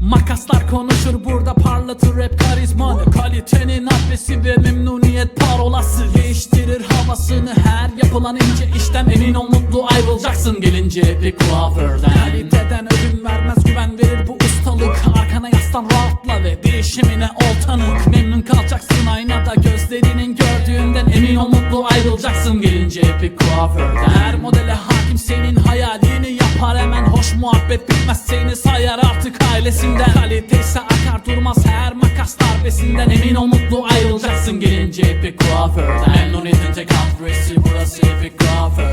Makaslar konuşur burada parlatır rap karizmanı Kalitenin adresi ve memnuniyet parolası Değiştirir havasını her yapılan ince işlem Emin ol mutlu ayrılacaksın gelince. Bir kuaförden bir kuaförden Her modele hakim senin hayalini yapar hemen Hoş muhabbet bitmez. Seni sayar artık ailesinden. Kalite ise akar durmaz her makas darbesinden. Emin ol mutlu ayrılacaksın gelince bir kuaförden. Memnuniyetin tek adresi burası bir kuaför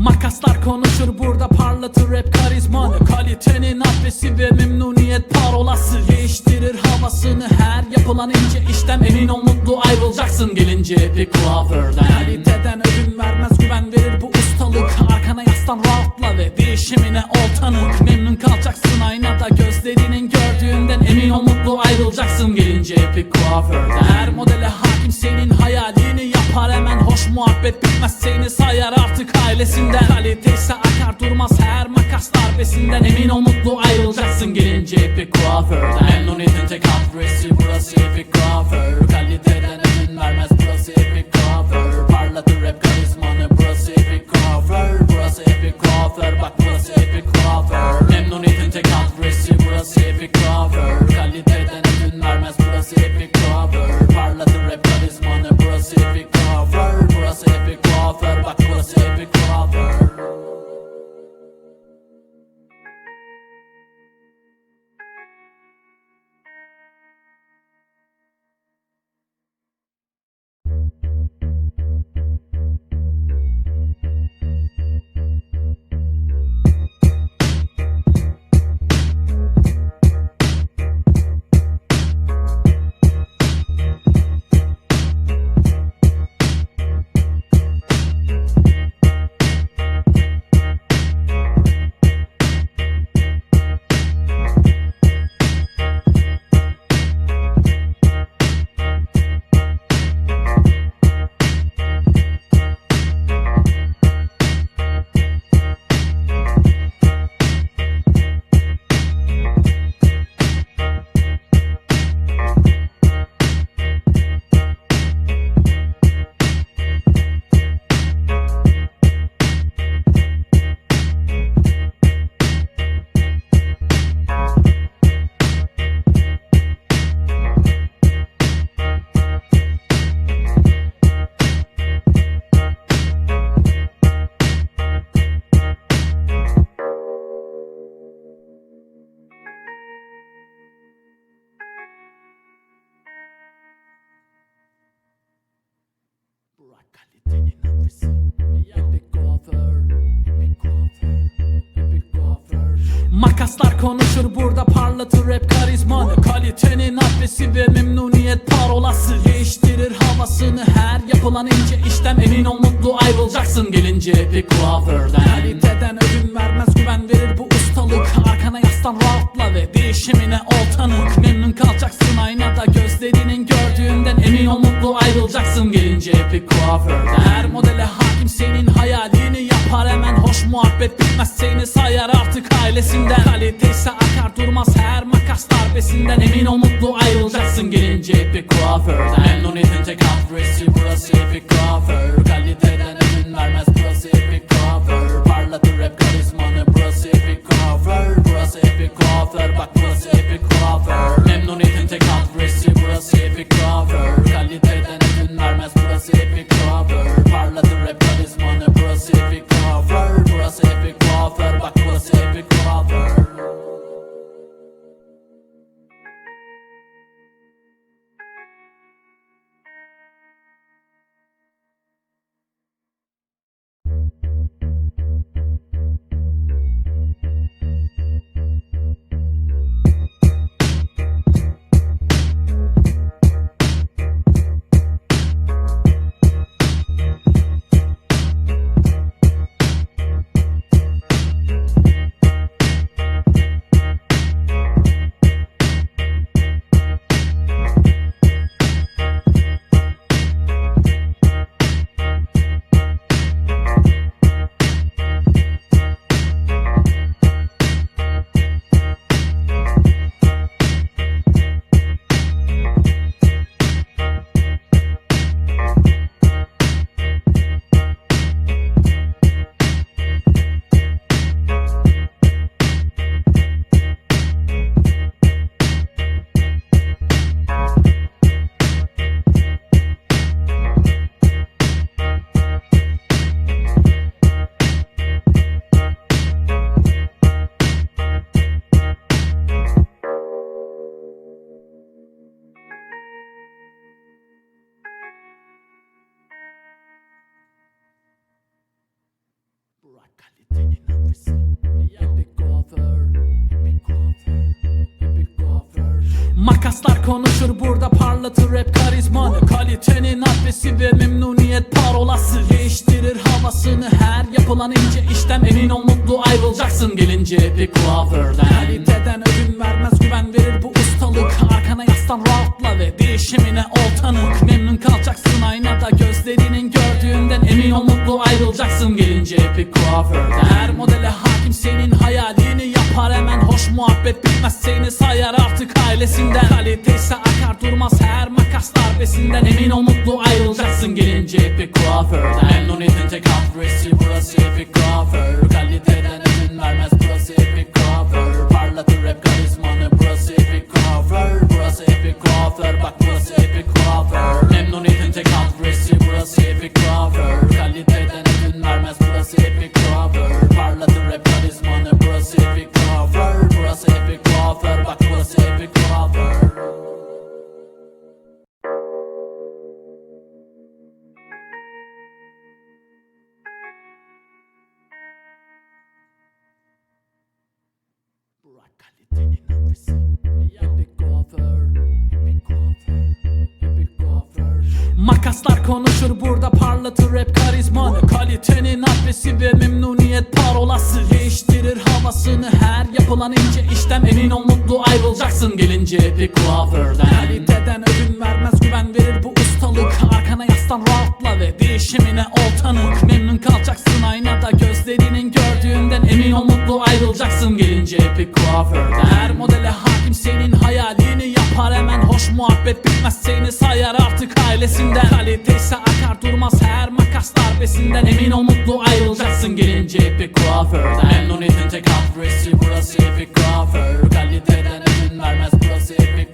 Makaslar konuşur burada parlatır rap karizmanı. Kalitenin adresi ve memnuniyet parolası. Değiştirir havasını her yapılan ince işten Emin ol mutlu ayrılacaksın. Gelince bir kuaförden Kaliteden ödün vermez güven verir Arkana yaslan rahatla ve değişimine ol tanık Memnun kalacaksın aynada gözlerinin gördüğünden Emin ol mutlu ayrılacaksın. Gelince bir kuaförden. Her modele hakim senin hayalini yapar. Hemen Hoş muhabbet bitmez seni sayar artık ailesinden. Kalite ise akar durmaz her makas darbesinden. Emin ol mutlu ayrılacaksın. Gelince bir kuaförden. Memnuniyetin tek adresi burası bir kuaför. Kaliteden ödün vermez burası bir kuaför parlatır rap karizmanı Kalitenin adresi ve memnuniyet parolası Değiştirir havasını her yapılan ince işlem Emin ol mutlu ayrılacaksın gelince. Epic kuaförden Kaliteden ödün vermez güven verir bu ustalık. Arkana yaslan rahatla ve değişimine ol tanık. Memnun kalacaksın aynada gözlerinin gördüğünden Emin ol mutlu ayrılacaksın gelince. Epic kuaförden Her modele hakim senin hayalini yapar. Hemen Hoş muhabbet bitmez seni sayar artık ailesinden. Kalite darbesinden Emin ol mutlu ayrılacaksın gelince. Epic kuaförden Memnuniyetin tek adresi burası. Epic Konuşur burada parlatır rap karizmanı Kalitenin adresi ve memnuniyet parolası. Değiştirir havasını her yapılan ince işlem Emin ol mutlu ayrılacaksın. Gelince Epic kuaförden Kaliteden ödün vermez güven verir bu ustalık. Arkana yaslan rahatla ve değişimine ol tanık Memnun kalacaksın aynada gözlerinin gördüğünden Emin ol mutlu ayrılacaksın. Gelince Epic kuaförden. Her modele hakim senin hayalini yapar. Hemen Hoş muhabbet bitmez seni sayar artık ailesinden. Kalite ise akar durmaz her makas darbesinden Emin ol mutlu ayrılacaksın. Gelince Epic kuaförden. Memnuniyetin tek adresi burası Epic kuaför Makaslar konuşur burada parlatır rap karizmanı Kalitenin adresi ve memnuniyet parolası. Değiştirir havasını her yapılan ince işlem Emin ol mutlu ayrılacaksın. Gelince Epic kuaförden. Kaliteden ödün vermez güven verir bu ustalık. Arkana yaslan rahatla ve değişimine ol tanık. Memnun kalacaksın aynada gözlerinin gördüğünden Emin ol mutlu ayrılacaksın. Gelince Epic kuaförden. Her modele hakim senin hayalini Haremen hoş muhabbet bitmez seni sayar artık ailesinden. Kaliteyse akar durmaz her makas darbesinden. Emin ol mutlu ayrılacaksın gelince Epic Crawford Memnuniyetin tek adresi burası Epic Crawford Kaliteden ödün vermez burası Epic